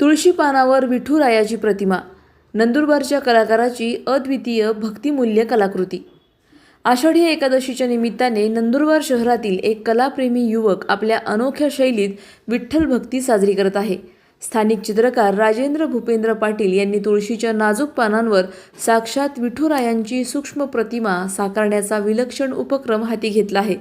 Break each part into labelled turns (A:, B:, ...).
A: तुळशी पानावर विठुरायाची प्रतिमा नंदुरबारच्या कलाकाराची अद्वितीय भक्तिमूल्य कलाकृती. आषाढी एकादशीच्या निमित्ताने नंदुरबार शहरातील एक कलाप्रेमी युवक आपल्या अनोख्या शैलीत विठ्ठल भक्ती साजरी करत आहे. स्थानिक चित्रकार राजेंद्र भूपेंद्र पाटील यांनी तुळशीच्या नाजूक पानांवर साक्षात विठुरायांची सूक्ष्म प्रतिमा साकारण्याचा विलक्षण उपक्रम हाती घेतला आहे.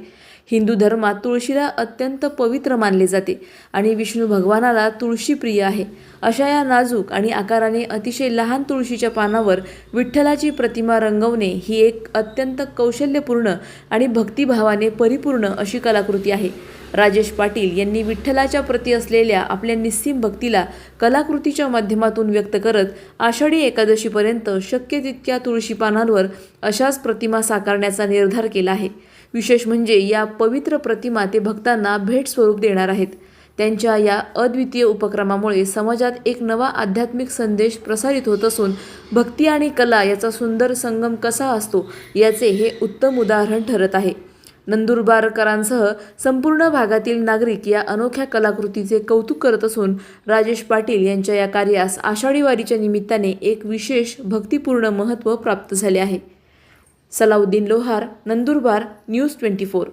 A: हिंदू धर्मात तुळशीला अत्यंत पवित्र मानले जाते आणि विष्णू भगवानाला तुळशी प्रिय आहे. अशा या नाजूक आणि आकाराने अतिशय लहान तुळशीच्या पानावर विठ्ठलाची प्रतिमा रंगवणे ही एक अत्यंत कौशल्यपूर्ण आणि भक्तिभावाने परिपूर्ण अशी कलाकृती आहे. राजेश पाटील यांनी विठ्ठलाच्या प्रती असलेल्या आपल्या निस्सीम भक्तीला कलाकृतीच्या माध्यमातून व्यक्त करत आषाढी एकादशीपर्यंत शक्य तितक्या तुळशी पानांवर अशाच प्रतिमा साकारण्याचा निर्धार केला आहे. विशेष म्हणजे या पवित्र प्रतिमा ते भक्तांना भेट स्वरूप देणार आहेत. त्यांच्या या अद्वितीय उपक्रमामुळे समाजात एक नवा आध्यात्मिक संदेश प्रसारित होत असून भक्ती आणि कला याचा सुंदर संगम कसा असतो याचे हे उत्तम उदाहरण ठरत आहे. नंदुरबारकरांसह संपूर्ण भागातील नागरिक या अनोख्या कलाकृतीचे कौतुक करत असून राजेश पाटील यांच्या या कार्यास आषाढी वारीच्या निमित्ताने एक विशेष भक्तिपूर्ण महत्त्व प्राप्त झाले आहे. Salauddin Lohar Nandurbar news twenty four.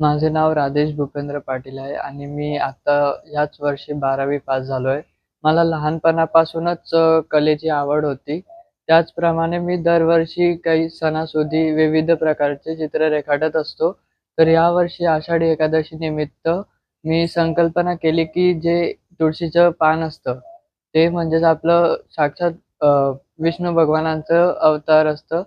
B: माझे नाव राजेश भूपेंद्र पाटील आहे आणि मी आता याच वर्षी बारावी पास झालो आहे मला लहानपणापासूनच कलेची आवड होती. त्याचप्रमाणे मी दरवर्षी काही सणासुदी विविध प्रकारचे चित्र रेखाटत असतो. तर यावर्षी आषाढी एकादशी निमित्त मी संकल्पना केली की जे तुळशीचं पान असतं ते म्हणजेच आपलं साक्षात विष्णू भगवानांचं अवतार असतं.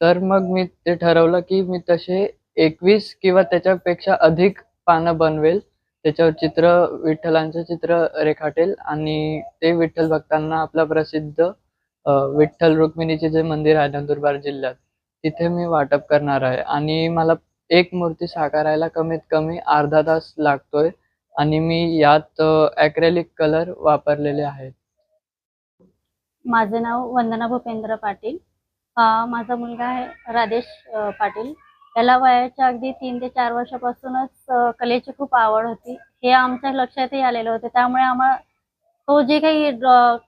B: तर मग मी ते ठरवलं की मी तसे एकवीस किंवा त्याच्यापेक्षा अधिक पानं बनवेल. त्याच्यावर चित्र विठ्ठलांचं चित्र रेखाटेल आणि ते विठ्ठल भक्तांना आपला प्रसिद्ध विठ्ठल रुक्मिणीचे जे मंदिर आहे नंदुरबार जिल्ह्यात तिथे मी वाटप करणार आहे. आणि मला एक मूर्ती साकारायला कमीत कमी अर्धा तास लागतोय आणि मी यात ॲक्रेलिक कलर वापरलेले आहेत.
C: माझं नाव वंदना भूपेंद्र पाटील. माझा मुलगा आहे राधेश पाटील. त्याला वयाच्या अगदी तीन ते चार वर्षापासूनच कलेची खूप आवड होती. हे आमच्या लक्षातही आलेलं होतं. त्यामुळे आम्हाला तो जे काही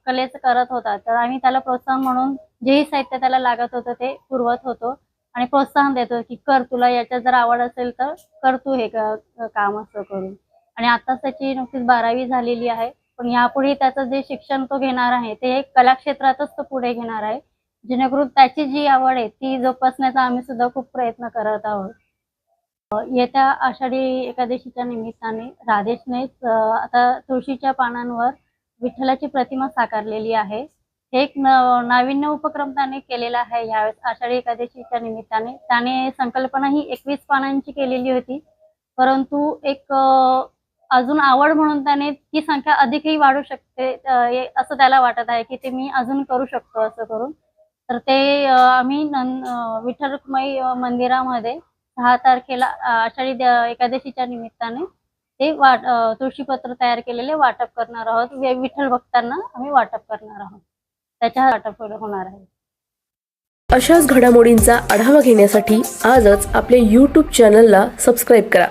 C: कलेचं करत होता तर आम्ही त्याला प्रोत्साहन म्हणून जेही साहित्य त्याला लागत होतं ते पुरवत होतो. आणि प्रोत्साहन देतो की कर तुला याच्यात जर आवड असेल तर कर तू हे काम असं करून. आणि आताच त्याची नुकतीच बारावी झालेली आहे. पण यापुढे त्याचं जे शिक्षण तो घेणार आहे ते कला क्षेत्रातच तो पुढे घेणार आहे. जेणेकरून त्याची जी आवड आहे ती जोपासण्याचा आम्ही सुद्धा खूप प्रयत्न करत आहोत. येत्या आषाढी एकादशीच्या निमित्ताने राधेशनेच आता तुळशीच्या पानांवर विठ्ठलाची प्रतिमा साकारलेली आहे. हे एक नाविन्य उपक्रम त्याने केलेला आहे. यावेळेस आषाढी एकादशीच्या निमित्ताने त्याने संकल्पना ही एकवीस पानांची केलेली होती. परंतु एक अजून आवड म्हणून त्याने ती संख्या अधिकही वाढू शकते असं त्याला वाटत आहे की ते मी अजून करू शकतो असं करून तर ते आम्ही विठ्ठल रुक्माई मंदिरामध्ये दहा तारखेला आषाढी एकादशीच्या निमित्ताने ते वाट तुळशीपत्र तयार केलेले वाटप करणार आहोत. विठ्ठल भक्तांना आम्ही वाटप करणार आहोत. त्याच्या वाटप होणार आहे.
A: अशाच घडामोडींचा आढावा घेण्यासाठी आजच आपल्या यूट्यूब चॅनलला सबस्क्राईब करा.